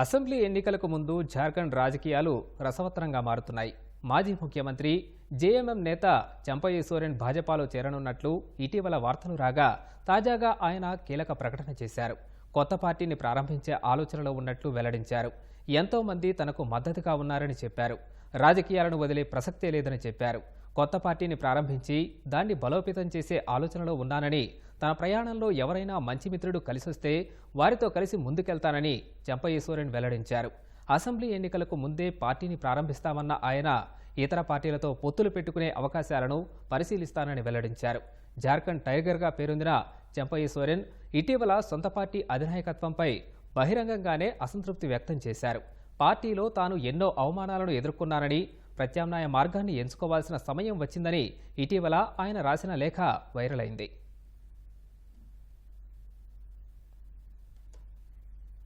Assembly ఎన్నికలకు ముందు జార్ఖండ్ రాజకీయాలు రసవత్తరంగా మారుతున్నాయి. మాజీ ముఖ్యమంత్రి జేఎంఎం నేత చంపయ్య సోరెన్ భాజపాలో చేరనున్నట్లు ఇటీవల వార్తలు రాగా తాజాగా ఆయన కీలక ప్రకటన చేశారు. కొత్త పార్టీని ప్రారంభించే ఆలోచనలో ఉన్నట్లు వెల్లడించారు. ఎంతోమంది తనకు మద్దతుగా ఉన్నారని చెప్పారు. రాజకీయాలను వదిలే ప్రసక్తే లేదని చెప్పారు. కొత్త పార్టీని ప్రారంభించి దాన్ని బలోపేతం చేసే ఆలోచనలో ఉన్నానని తన ప్రయాణంలో ఎవరైనా మంచి మిత్రుడు కలిసొస్తే వారితో కలిసి ముందుకెళ్తానని చెంపయేశ్వరన్ వెల్లడించారు. అసెంబ్లీ ఎన్నికలకు ముందే పార్టీని ప్రారంభిస్తామన్న ఆయన ఇతర పార్టీలతో పొత్తులు పెట్టుకునే అవకాశాలను పరిశీలిస్తానని వెల్లడించారు. జార్ఖండ్ టైగర్గా పేరొందిన చెంపయేశ్వరన్ ఇటీవల సొంత పార్టీ అధినాయకత్వంపై బహిరంగంగానే అసంతృప్తి వ్యక్తం చేశారు. పార్టీలో తాను ఎన్నో అవమానాలను ఎదుర్కొన్నానని ప్రత్యామ్నాయ మార్గాన్ని ఎంచుకోవాల్సిన సమయం వచ్చిందని ఇటీవల ఆయన రాసిన లేఖ వైరల్ అయింది